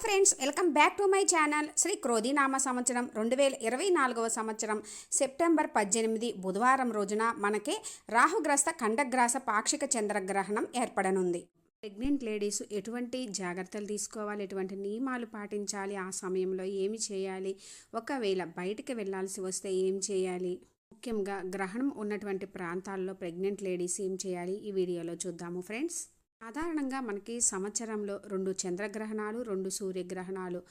Friends welcome back to my channel. Sri క్రోధినామ సంవత్సరం రెండు వేల ఇరవై నాలుగవ సంవత్సరం సెప్టెంబర్ పద్దెనిమిది బుధవారం రోజున మనకి రాహుగ్రస్త ఖండగ్రాస పాక్షిక చంద్రగ్రహణం ఏర్పడనుంది. ప్రెగ్నెంట్ లేడీస్ ఎటువంటి జాగ్రత్తలు తీసుకోవాలి? ఎటువంటి నియమాలు పాటించాలి? ఆ సమయంలో ఏమి చేయాలి? ఒకవేళ బయటికి వెళ్ళాల్సి వస్తే ఏం చేయాలి? ముఖ్యంగా గ్రహణం ఉన్నటువంటి ప్రాంతాల్లో ప్రెగ్నెంట్ లేడీస్ ఏం చేయాలి? ఈ వీడియోలో చూద్దాము ఫ్రెండ్స్. సాధారణంగా మనకి సంవత్సరంలో రెండు చంద్రగ్రహణాలు రెండు సూర్యగ్రహణాలు.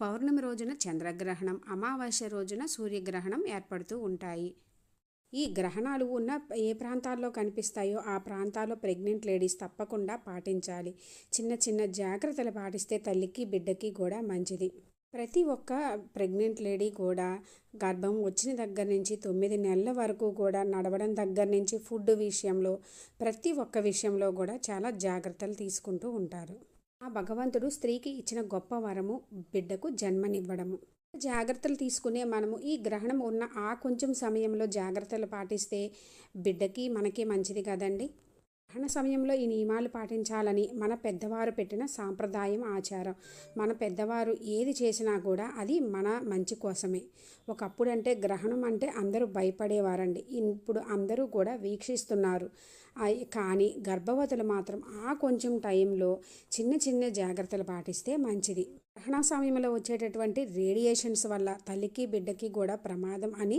పౌర్ణమి రోజున చంద్రగ్రహణం అమావాస్య రోజున సూర్యగ్రహణం ఏర్పడుతూ ఉంటాయి. ఈ గ్రహణాలు ఉన్న ఏ ప్రాంతాల్లో కనిపిస్తాయో ఆ ప్రాంతాల్లో ప్రెగ్నెంట్ లేడీస్ తప్పకుండా పాటించాలి. చిన్న చిన్న జాగ్రత్తలు పాటిస్తే తల్లికి బిడ్డకి కూడా మంచిది. ప్రతి ఒక్క ప్రెగ్నెంట్ లేడీ కూడా గర్భం వచ్చిన దగ్గర నుంచి తొమ్మిది నెలల వరకు కూడా నడవడం దగ్గర నుంచి ఫుడ్ విషయంలో ప్రతి ఒక్క విషయంలో కూడా చాలా జాగ్రత్తలు తీసుకుంటూ ఉంటారు. ఆ భగవంతుడు స్త్రీకి ఇచ్చిన గొప్ప వరము బిడ్డకు జన్మనివ్వడము. జాగ్రత్తలు తీసుకునే మనము ఈ గ్రహణం ఉన్న ఆ కొంచెం సమయంలో జాగ్రత్తలు పాటిస్తే బిడ్డకి మనకి మంచిది కదండి? గ్రహణ సమయంలో ఈ నియమాలు పాటించాలని మన పెద్దవారు పెట్టిన సాంప్రదాయం ఆచారం. మన పెద్దవారు ఏది చేసినా కూడా అది మన మంచి కోసమే. ఒకప్పుడు అంటే గ్రహణం అంటే అందరూ భయపడేవారండి. ఇప్పుడు అందరూ కూడా వీక్షిస్తున్నారు. కానీ గర్భవతులు మాత్రం ఆ కొంచెం టైంలో చిన్న చిన్న జాగ్రత్తలు పాటిస్తే మంచిది. గ్రహణ సమయంలో వచ్చేటటువంటి రేడియేషన్స్ వల్ల తల్లికి బిడ్డకి కూడా ప్రమాదం అని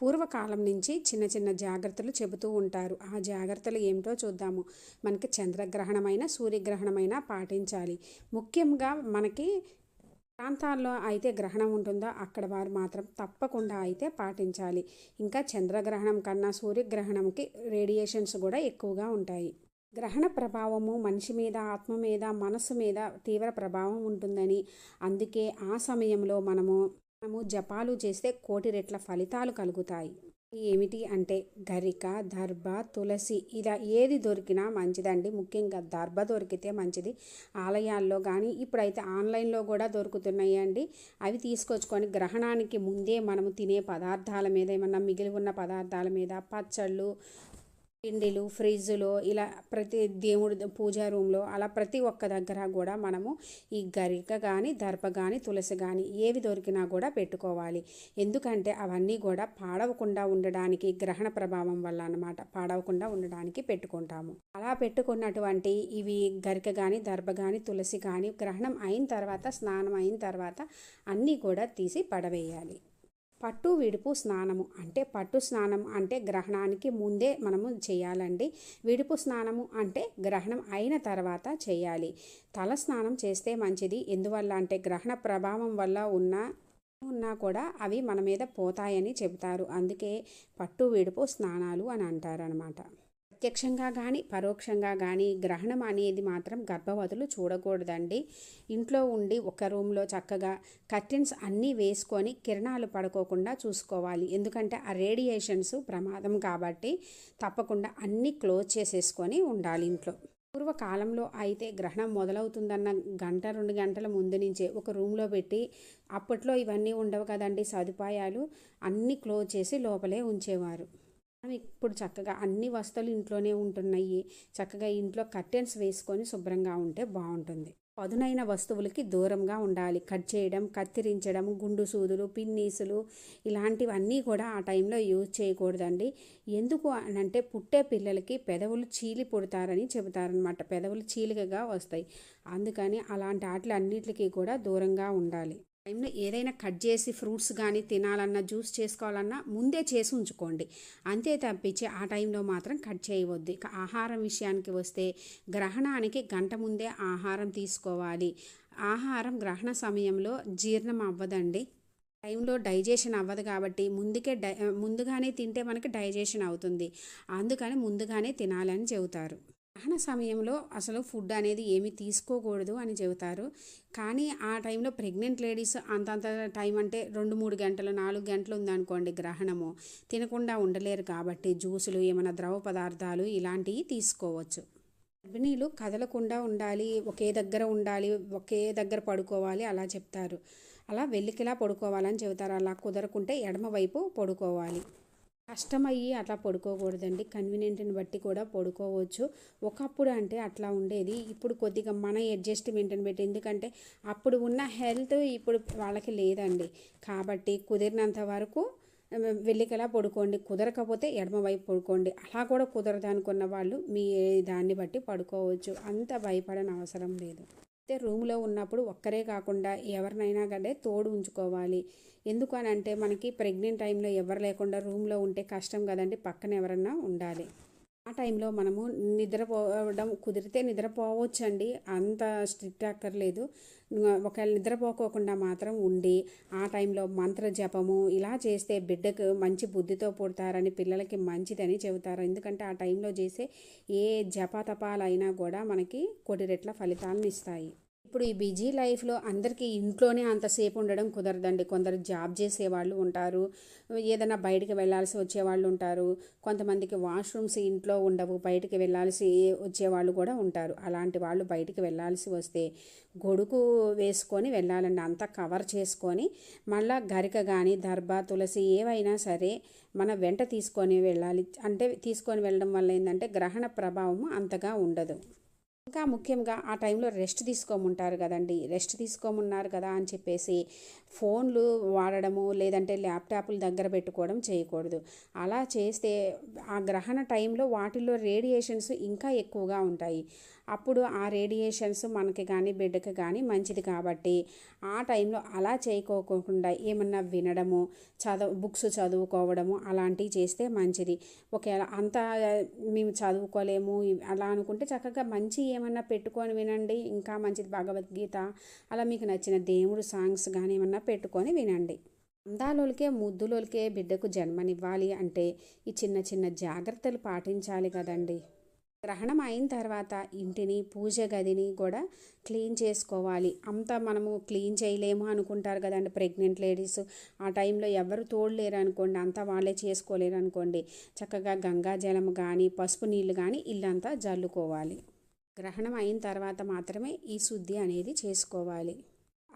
పూర్వకాలం నుంచి చిన్న చిన్న జాగ్రత్తలు చెబుతూ ఉంటారు. ఆ జాగ్రత్తలు ఏమిటో చూద్దాము. మనకి చంద్రగ్రహణమైన సూర్యగ్రహణమైన పాటించాలి. ముఖ్యంగా మనకి ప్రాంతాల్లో అయితే గ్రహణం ఉంటుందో అక్కడ వారు మాత్రం తప్పకుండా అయితే పాటించాలి. ఇంకా చంద్రగ్రహణం కన్నా సూర్యగ్రహణంకి రేడియేషన్స్ కూడా ఎక్కువగా ఉంటాయి. గ్రహణ ప్రభావము మనిషి మీద ఆత్మ మీద మనసు మీద తీవ్ర ప్రభావం ఉంటుందని. అందుకే ఆ సమయంలో మనము మనము జపాలు చేస్తే కోటి రెట్ల ఫలితాలు కలుగుతాయి. ఏమిటి అంటే గరిక దర్భ తులసి ఇలా ఏది దొరికినా మంచిదండి. ముఖ్యంగా దర్భ దొరికితే మంచిది. ఆలయాల్లో కానీ ఇప్పుడైతే ఆన్లైన్లో కూడా దొరుకుతున్నాయి అండి అవి తీసుకొచ్చుకొని గ్రహణానికి ముందే మనము తినే పదార్థాల మీద ఏమన్నా మిగిలి ఉన్న పదార్థాల మీద పచ్చళ్ళు పిండిలు ఫ్రిడ్జ్లో ఇలా ప్రతి దేవుడి పూజా రూమ్లో అలా ప్రతి ఒక్క దగ్గర కూడా మనము ఈ గరిక కానీ దర్ప కానీ తులసి కానీ ఏవి దొరికినా కూడా పెట్టుకోవాలి. ఎందుకంటే అవన్నీ కూడా పాడవకుండా ఉండడానికి గ్రహణ ప్రభావం వల్ల అనమాట పాడవకుండా ఉండడానికి పెట్టుకుంటాము. అలా పెట్టుకున్నటువంటి ఇవి గరిక కానీ దర్భ కానీ తులసి కానీ గ్రహణం అయిన తర్వాత స్నానం అయిన తర్వాత అన్నీ కూడా తీసి పడవేయాలి. పట్టు విడుపు స్నానము. అంటే పట్టు స్నానం అంటే గ్రహణానికి ముందే మనము చేయాలండి. విడుపు స్నానము అంటే గ్రహణం అయిన తర్వాత చేయాలి. తల స్నానం చేస్తే మంచిది. ఎందువల్ల అంటే గ్రహణ ప్రభావం వల్ల ఉన్న ఉన్నా కూడా అవి మన మీద పోతాయని చెబుతారు. అందుకే పట్టు విడుపు స్నానాలు అని అంటారనమాట ప్రత్యక్షంగా కానీ పరోక్షంగా కానీ గ్రహణం అనేది మాత్రం గర్భవతులు చూడకూడదండి. ఇంట్లో ఉండి ఒక రూమ్లో చక్కగా కర్టెన్స్ అన్నీ వేసుకొని కిరణాలు పడుకోకుండా చూసుకోవాలి. ఎందుకంటే ఆ రేడియేషన్స్ ప్రమాదం కాబట్టి తప్పకుండా అన్నీ క్లోజ్ చేసేసుకొని ఉండాలి ఇంట్లో. పూర్వకాలంలో అయితే గ్రహణం మొదలవుతుందన్న గంట రెండు గంటల ముందు నుంచే ఒక రూమ్లో పెట్టి అప్పట్లో ఇవన్నీ ఉండవు కదండి సదుపాయాలు. అన్నీ క్లోజ్ చేసి లోపలే ఉంచేవారు. ఇప్పుడు చక్కగా అన్ని వస్తువులు ఇంట్లోనే ఉంటున్నాయి. చక్కగా ఇంట్లో కర్టెన్స్ వేసుకొని శుభ్రంగా ఉంటే బాగుంటుంది. పదునైన వస్తువులకి దూరంగా ఉండాలి. కట్ చేయడం కత్తిరించడం గుండు సూదులు పిన్నీసులు ఇలాంటివన్నీ కూడా ఆ టైంలో యూజ్ చేయకూడదండి. ఎందుకు అని అంటే పుట్టే పిల్లలకి పెదవులు చీలి పుడతారని చెబుతారనమాట పెదవులు చీలికగా వస్తాయి. అందుకని అలాంటి వాటి అన్నిటికీ కూడా దూరంగా ఉండాలి. టైంలో ఏదైనా కట్ చేసి ఫ్రూట్స్ కానీ తినాలన్నా జ్యూస్ చేసుకోవాలన్నా ముందే చేసి ఉంచుకోండి. అంతే తప్పించి ఆ టైంలో మాత్రం కట్ చేయవద్దు. ఇక ఆహారం విషయానికి వస్తే గ్రహణానికి గంట ముందే ఆహారం తీసుకోవాలి. ఆహారం గ్రహణ సమయంలో జీర్ణం అవ్వదండి. టైంలో డైజెషన్ అవ్వదు కాబట్టి ముందుకే డై ముందుగానే తింటే మనకి డైజెషన్ అవుతుంది. అందుకని ముందుగానే తినాలని చెబుతారు. గ్రహణ సమయంలో అసలు ఫుడ్ అనేది ఏమి తీసుకోకూడదు అని చెబుతారు. కానీ ఆ టైంలో ప్రెగ్నెంట్ లేడీస్ అంతంత టైం అంటే రెండు మూడు గంటలు నాలుగు గంటలు ఉందనుకోండి గ్రహణము. తినకుండా ఉండలేరు కాబట్టి జ్యూసులు ఏమైనా ద్రవ పదార్థాలు ఇలాంటివి తీసుకోవచ్చు. గర్భిణీలు కదలకుండా ఉండాలి ఒకే దగ్గర ఉండాలి ఒకే దగ్గర పడుకోవాలి అలా చెప్తారు. అలా వెల్లికిలా పడుకోవాలని చెబుతారు. అలా కుదరకుంటే ఎడమవైపు పడుకోవాలి. కష్టమయ్యి అట్లా పడుకోకూడదండి. కన్వీనియంట్ని బట్టి కూడా పడుకోవచ్చు. ఒకప్పుడు అంటే అట్లా ఉండేది. ఇప్పుడు కొద్దిగా మన అడ్జస్ట్మెంట్ని బట్టి. ఎందుకంటే అప్పుడు ఉన్న హెల్త్ ఇప్పుడు వాళ్ళకి లేదండి. కాబట్టి కుదిరినంత వరకు వెళ్ళికలా పడుకోండి. కుదరకపోతే ఎడమవైపు పడుకోండి. అలా కూడా కుదరదు అనుకున్న వాళ్ళు మీ దాన్ని బట్టి పడుకోవచ్చు. అంత భయపడని అవసరం లేదు. అయితే రూమ్లో ఉన్నప్పుడు ఒక్కరే కాకుండా ఎవరినైనా కానీ తోడు ఉంచుకోవాలి. ఎందుకు అని అంటే మనకి ప్రెగ్నెంట్ టైంలో ఎవరు లేకుండా రూమ్లో ఉంటే కష్టం కదండి పక్కన ఎవరన్నా ఉండాలి. ఆ టైంలో మనము నిద్రపోవడం కుదిరితే నిద్రపోవచ్చండి. అంత స్ట్రిక్ట్ అక్కర్లేదు. ఒకవేళ నిద్రపోకోకుండా మాత్రం ఉండి ఆ టైంలో మంత్ర జపము ఇలా చేస్తే బిడ్డకు మంచి బుద్ధితో పుడతారని పిల్లలకి మంచిదని చెబుతారు. ఎందుకంటే ఆ టైంలో చేసే ఏ జపతపాలైనా కూడా మనకి కొద్ది రెట్ల ఫలితాలను ఇస్తాయి. ఇప్పుడు ఈ బిజీ లైఫ్లో అందరికీ ఇంట్లోనే అంతసేపు ఉండడం కుదరదండి. కొందరు జాబ్ చేసేవాళ్ళు ఉంటారు. ఏదైనా బయటికి వెళ్ళాల్సి వచ్చేవాళ్ళు ఉంటారు. కొంతమందికి వాష్రూమ్స్ ఇంట్లో ఉండవు. బయటికి వెళ్ళాల్సి వచ్చేవాళ్ళు కూడా ఉంటారు. అలాంటి వాళ్ళు బయటికి వెళ్ళాల్సి వస్తే గొడుగు వేసుకొని వెళ్ళాలండి. అంతా కవర్ చేసుకొని మళ్ళా గరిక కానీ దర్భ తులసి ఏవైనా సరే మన వెంట తీసుకొని వెళ్ళాలి. అంటే తీసుకొని వెళ్ళడం వల్ల ఏంటంటే గ్రహణ ప్రభావం అంతగా ఉండదు. ఇంకా ముఖ్యంగా ఆ టైంలో రెస్ట్ తీసుకోమంటారు కదండి. రెస్ట్ తీసుకోమన్నారు కదా అని చెప్పేసి ఫోన్లు వాడడము లేదంటే ల్యాప్టాప్లు దగ్గర పెట్టుకోవడం చేయకూడదు. అలా చేస్తే ఆ గ్రహణ టైంలో వాటిల్లో రేడియేషన్స్ ఇంకా ఎక్కువగా ఉంటాయి. అప్పుడు ఆ రేడియేషన్స్ మనకి కానీ బిడ్డకి కానీ మంచిది కాబట్టి ఆ టైంలో అలా చేయకోకుండా ఏమన్నా వినడము చదువు బుక్స్ చదువుకోవడము అలాంటివి చేస్తే మంచిది. ఒకవేళ అంత మేము చదువుకోలేము అలా అనుకుంటే చక్కగా మంచి ఏమన్నా పెట్టుకొని వినండి. ఇంకా మంచిది భగవద్గీత అలా మీకు నచ్చిన దేవుడు సాంగ్స్ కానీ ఏమన్నా పెట్టుకొని వినండి. అందాలోలికే ముద్దులోలికే బిడ్డకు జన్మనివ్వాలి అంటే ఈ చిన్న చిన్న జాగ్రత్తలు పాటించాలి కదండి. గ్రహణం అయిన తర్వాత ఇంటిని పూజ గదిని కూడా క్లీన్ చేసుకోవాలి. అంత మనము క్లీన్ చేయలేము అనుకుంటారు కదండి ప్రెగ్నెంట్ లేడీస్. ఆ టైంలో ఎవరు తోడలేరు అనుకోండి అంతా వాళ్ళే చేసుకోలేరు అనుకోండి చక్కగా గంగా జలం కానీ పసుపు నీళ్ళు కానీ ఇల్లంతా జల్లుకోవాలి. గ్రహణం అయిన తర్వాత మాత్రమే ఈ శుద్ధి అనేది చేసుకోవాలి.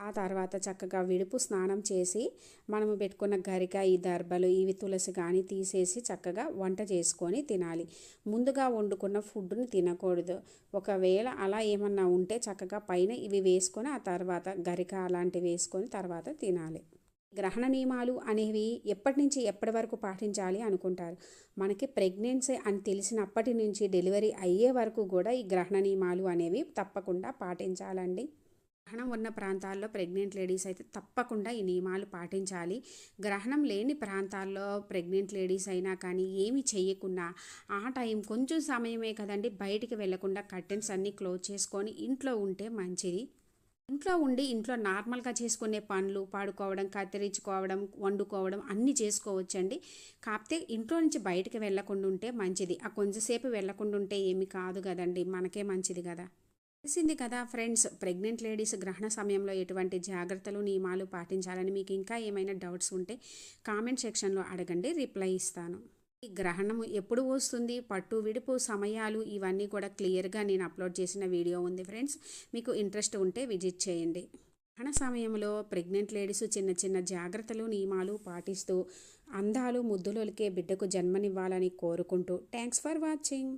ఆ తర్వాత చక్కగా విడుపు స్నానం చేసి మనము పెట్టుకున్న గరిక ఈ దర్బలు ఇవి తులసి కానీ తీసేసి చక్కగా వంట చేసుకొని తినాలి. ముందుగా వండుకున్న ఫుడ్ని తినకూడదు. ఒకవేళ అలా ఏమన్నా ఉంటే చక్కగా పైన ఇవి వేసుకొని ఆ తర్వాత గరిక అలాంటివి వేసుకొని తర్వాత తినాలి. గ్రహణ నియమాలు అనేవి ఎప్పటి నుంచి ఎప్పటి వరకు పాటించాలి అనుకుంటారు? మనకి ప్రెగ్నెన్సీ అని తెలిసినప్పటి నుంచి డెలివరీ అయ్యే వరకు కూడా ఈ గ్రహణ నియమాలు అనేవి తప్పకుండా పాటించాలండి. గ్రహణం ఉన్న ప్రాంతాల్లో ప్రెగ్నెంట్ లేడీస్ అయితే తప్పకుండా ఈ నియమాలు పాటించాలి. గ్రహణం లేని ప్రాంతాల్లో ప్రెగ్నెంట్ లేడీస్ అయినా కానీ ఏమి చేయకుండా ఆ టైం కొంచెం సమయమే కదండి బయటికి వెళ్ళకుండా కర్టెన్స్ అన్నీ క్లోజ్ చేసుకొని ఇంట్లో ఉంటే మంచిది. ఇంట్లో ఉండి ఇంట్లో నార్మల్గా చేసుకునే పనులు పాడుకోవడం కత్తిరించుకోవడం వండుకోవడం అన్నీ చేసుకోవచ్చండి. కాకపోతే ఇంట్లో నుంచి బయటకు వెళ్ళకుండా ఉంటే మంచిది. ఆ కొంచెంసేపు వెళ్ళకుండా ఉంటే ఏమి కాదు కదండి. మనకే మంచిది కదా. తెలిసింది కదా ఫ్రెండ్స్ ప్రెగ్నెంట్ లేడీస్ గ్రహణ సమయంలో ఎటువంటి జాగ్రత్తలు నియమాలు పాటించాలని మీకు ఇంకా ఏమైనా డౌట్స్ ఉంటే కామెంట్ సెక్షన్లో అడగండి రిప్లై ఇస్తాను. ఈ గ్రహణం ఎప్పుడు వస్తుంది పట్టు విడుపు సమయాలు ఇవన్నీ కూడా క్లియర్గా నేను అప్లోడ్ చేసిన వీడియో ఉంది ఫ్రెండ్స్ మీకు ఇంట్రెస్ట్ ఉంటే విజిట్ చేయండి. గ్రహణ సమయంలో ప్రెగ్నెంట్ లేడీస్ చిన్న చిన్న జాగ్రత్తలు నియమాలు పాటిస్తూ అందాలు ముద్దులొలికే బిడ్డకు జన్మనివ్వాలని కోరుకుంటూ థ్యాంక్స్ ఫర్ వాచింగ్.